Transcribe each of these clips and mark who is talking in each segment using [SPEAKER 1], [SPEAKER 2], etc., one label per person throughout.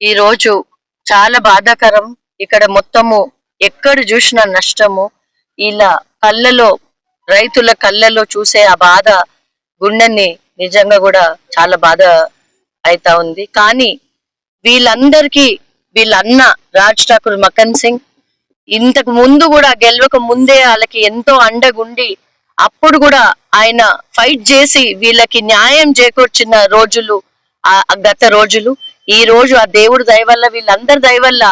[SPEAKER 1] ఈ రోజు చాలా బాధాకరం. ఇక్కడ మొత్తము ఎక్కడ చూసినా నష్టము. ఇలా కళ్ళలో రైతుల కళ్ళలో చూసే ఆ బాధ గుండెని నిజంగా కూడా చాలా బాధ అవుతా ఉంది. కానీ వీళ్ళందరికీ వీళ్ళ అన్న రాజ్ ఠాకూర్ మకన్ సింగ్ ఇంతకు ముందు కూడా గెలవక ముందే వాళ్ళకి ఎంతో అండగుండి అప్పుడు కూడా ఆయన ఫైట్ చేసి వీళ్ళకి న్యాయం చేకూర్చిన రోజులు ఆ గత రోజులు. ఈ రోజు ఆ దేవుడు దయ వల్ల వీళ్ళందరి దయ వల్ల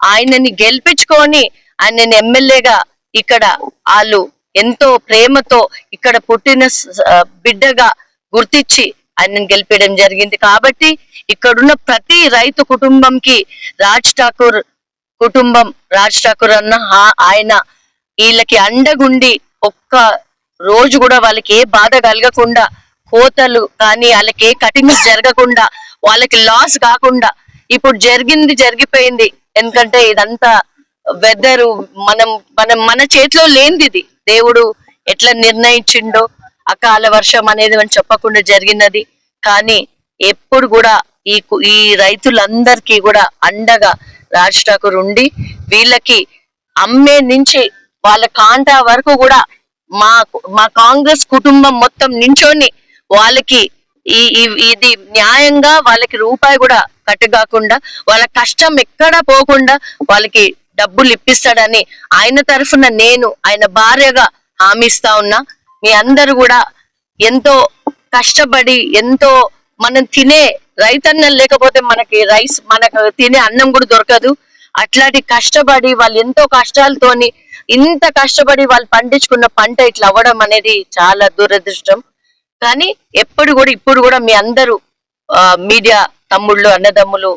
[SPEAKER 1] ఆయనని గెలిపించుకొని ఆయనని ఎమ్మెల్యేగా ఇక్కడ వాళ్ళు ఎంతో ప్రేమతో ఇక్కడ పుట్టిన బిడ్డగా గుర్తించి ఆయనను గెలిపించడం జరిగింది. కాబట్టి ఇక్కడున్న ప్రతి రైతు కుటుంబంకి రాజ్ ఠాకూర్ కుటుంబం రాజ్ ఠాకూర్ అన్న ఆయన వీళ్ళకి అండగుండి ఒక్క రోజు కూడా వాళ్ళకి ఏ బాధ కలగకుండా కోతలు కానీ వాళ్ళకి ఏ కటింగ్స్ జరగకుండా వాళ్ళకి లాస్ కాకుండా ఇప్పుడు జరిగింది జరిగిపోయింది. ఎందుకంటే ఇదంతా వెదర్ మనం మనం మన చేతిలో లేనిది ఇది. దేవుడు ఎట్లా నిర్ణయించిండో అకాల వర్షం అనేది మనం చెప్పకుండా జరిగినది. కానీ ఎప్పుడు కూడా ఈ ఈ రైతులందరికీ కూడా అండగా రాజ్ ఠాకూర్ ఉండి వీళ్ళకి అమ్మే నుంచి వాళ్ళ కాంటా వరకు కూడా మా మా కాంగ్రెస్ కుటుంబం మొత్తం నించొని వాళ్ళకి ఈ ఇది న్యాయంగా వాళ్ళకి రూపాయి కూడా కట్టు కాకుండా వాళ్ళ కష్టం ఎక్కడా పోకుండా వాళ్ళకి డబ్బులు ఇప్పిస్తాడని ఆయన తరఫున నేను ఆయన భార్యగా హామీస్తా ఉన్నా. మీ అందరు కూడా ఎంతో కష్టపడి ఎంతో మనం తినే రైతన్నం లేకపోతే మనకి రైస్ మనకు తినే అన్నం కూడా దొరకదు. అట్లాంటి కష్టపడి వాళ్ళు ఎంతో కష్టాలతోని ఇంత కష్టపడి వాళ్ళు పండించుకున్న పంట ఇట్లా అవ్వడం అనేది చాలా దురదృష్టం. కానీ ఎప్పుడు కూడా ఇప్పుడు కూడా మీ అందరూ ఆ, మీడియా తమ్ముళ్ళు అన్నదమ్ములు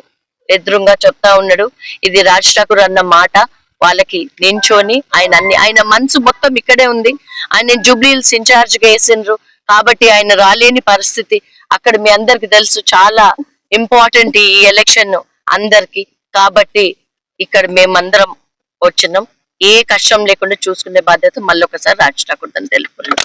[SPEAKER 1] ఎదురుగా చెప్తా ఉన్నాడు. ఇది రాజ్ ఠాకూర్ అన్న మాట. వాళ్ళకి నించోని ఆయన అన్ని ఆయన మనసు మొత్తం ఇక్కడే ఉంది. ఆయన జూబ్లీల్స్ ఇన్ఛార్జ్గా వేసిండ్రు. కాబట్టి ఆయన రాలేని పరిస్థితి. అక్కడ మీ అందరికి తెలుసు చాలా ఇంపార్టెంట్ ఈ ఎలక్షన్ అందరికి. కాబట్టి ఇక్కడ మేమందరం వచ్చినాం. ఏ కష్టం లేకుండా చూసుకునే బాధ్యత మళ్ళీ ఒకసారి రాజ్ ఠాకూర్ అని తెలుపుకున్నాం